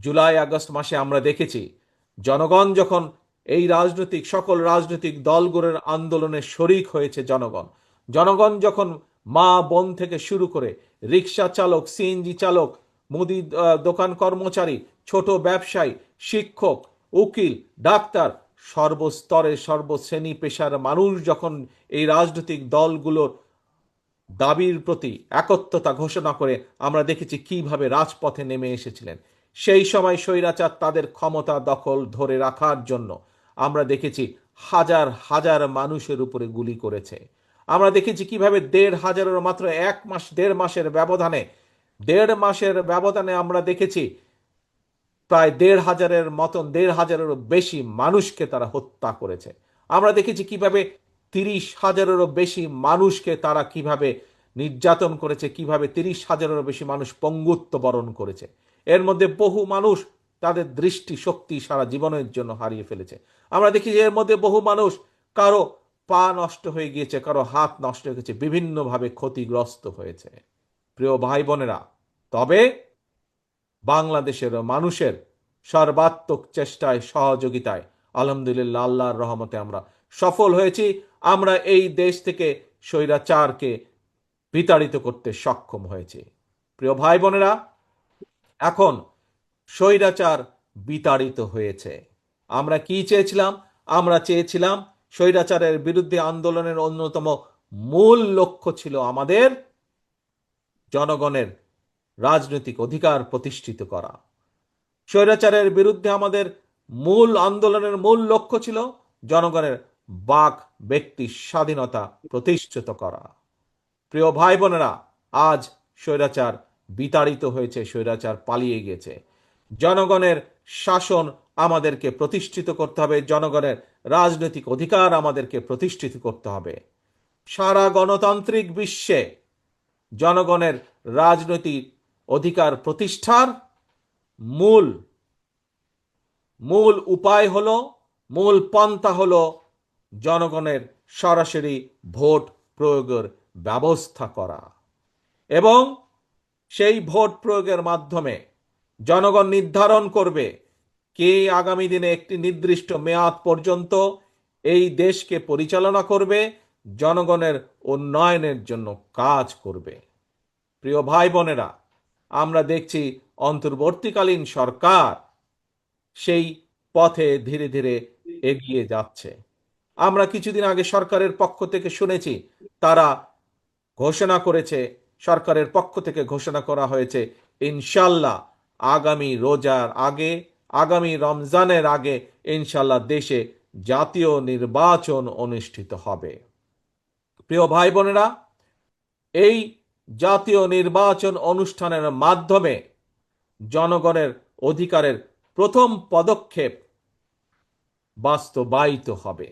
July, August মাসে আমরা দেখেছি, জনগণ যখন এই রাজনৈতিক, সকল রাজনৈতিক দলগুলোর আন্দোলনে শরিক হয়েছে জনগণ। জনগণ যখন মা বোন থেকে শুরু করে রিক্সা চালক সিএনজি চালক, মুদি দোকান কর্মচারী, ছোট ব্যবসায়ী, শিক্ষক, উকিল, ডাক্তার, সর্বস্তরের সর্বশ্রেণী পেশার মানুষ যখন এই রাজনৈতিক দলগুলোর দাবির প্রতি একত্রতা ঘোষণা করে আমরা দেখেছি কীভাবে রাজপথে নেমে এসেছিলেন। সেই সময় স্বৈরাচার তাদের ক্ষমতা দখল ধরে রাখার জন্য আমরা দেখেছি হাজার হাজার মানুষের উপরে গুলি করেছে। আমরা দেখেছি কীভাবে দেড় হাজারের মাত্র এক মাস, দেড় মাসের ব্যবধানে, দেড় মাসের ব্যবধানে আমরা দেখেছি প্রায় দেড় হাজারের মতন, দেড় হাজারেরও বেশি মানুষকে তারা হত্যা করেছে। আমরা দেখেছি কীভাবে তিরিশ হাজারেরও বেশি মানুষকে তারা কীভাবে নির্যাতন করেছে, কীভাবে তিরিশ হাজারেরও বেশি মানুষ পঙ্গুত্ব বরণ করেছে। এর মধ্যে বহু মানুষ তাদের দৃষ্টি শক্তি সারা জীবনের জন্য হারিয়ে ফেলেছে। আমরা দেখি যে এর মধ্যে বহু মানুষ কারও পা নষ্ট হয়ে গিয়েছে, কারও হাত নষ্ট হয়ে গেছে বিভিন্নভাবে ক্ষতিগ্রস্ত হয়েছে। প্রিয় ভাই বোনেরা, তবে বাংলাদেশের মানুষের সর্বাত্মক চেষ্টায়, সহযোগিতায় আলহামদুলিল্লাহ আল্লাহর রহমতে আমরা সফল হয়েছি। আমরা এই দেশ থেকে স্বৈরাচারকে বিতাড়িত করতে সক্ষম হয়েছি। প্রিয় ভাই বোনেরা এখন স্বৈরাচার বিতাড়িত হয়েছে। আমরা কি চেয়েছিলাম? আমরা চেয়েছিলাম স্বৈরাচারের বিরুদ্ধে আন্দোলনের অন্যতম মূল লক্ষ্য ছিল আমাদের জনগণের রাজনৈতিক অধিকার প্রতিষ্ঠিত করা। স্বৈরাচারের বিরুদ্ধে আমাদের মূল আন্দোলনের মূল লক্ষ্য ছিল জনগণের বাক ব্যক্তি স্বাধীনতা প্রতিষ্ঠিত করা। প্রিয় ভাই বোনেরা আজ স্বৈরাচার বিতাড়িত হয়েছে, স্বৈরাচার পালিয়ে গেছে। জনগণের শাসন আমাদেরকে প্রতিষ্ঠিত করতে হবে, জনগণের রাজনৈতিক অধিকার আমাদেরকে প্রতিষ্ঠিত করতে হবে। সারা গণতান্ত্রিক বিশ্বে জনগণের রাজনৈতিক অধিকার প্রতিষ্ঠার মূল মূল উপায় হল, মূল পন্থা হল জনগণের সরাসরি ভোট প্রয়োগের ব্যবস্থা করা। এবং সেই ভোট প্রয়োগের মাধ্যমে জনগণ নির্ধারণ করবে কে আগামী দিনে একটি নির্দিষ্ট মেয়াদ পর্যন্ত এই দেশকে পরিচালনা করবে, জনগণের উন্নয়নের জন্য কাজ করবে। প্রিয় ভাই বোনেরা, আমরা দেখছি অন্তর্বর্তীকালীন সরকার সেই পথে ধীরে ধীরে এগিয়ে যাচ্ছে। আমরা কিছুদিন আগে সরকারের পক্ষ থেকে শুনেছি, তারা ঘোষণা করেছে সরকারের পক্ষ থেকে ঘোষণা করা হয়েছে, ইনশাল্লাহ আগামী রোজার আগে, আগামী রমজানের আগে ইনশাল্লাহ দেশে জাতীয় নির্বাচন অনুষ্ঠিত হবে। প্রিয় ভাই বোনেরা এই জাতীয় নির্বাচন অনুষ্ঠানের মাধ্যমে জনগণের অধিকারের প্রথম পদক্ষেপ বাস্তবায়িত হবে।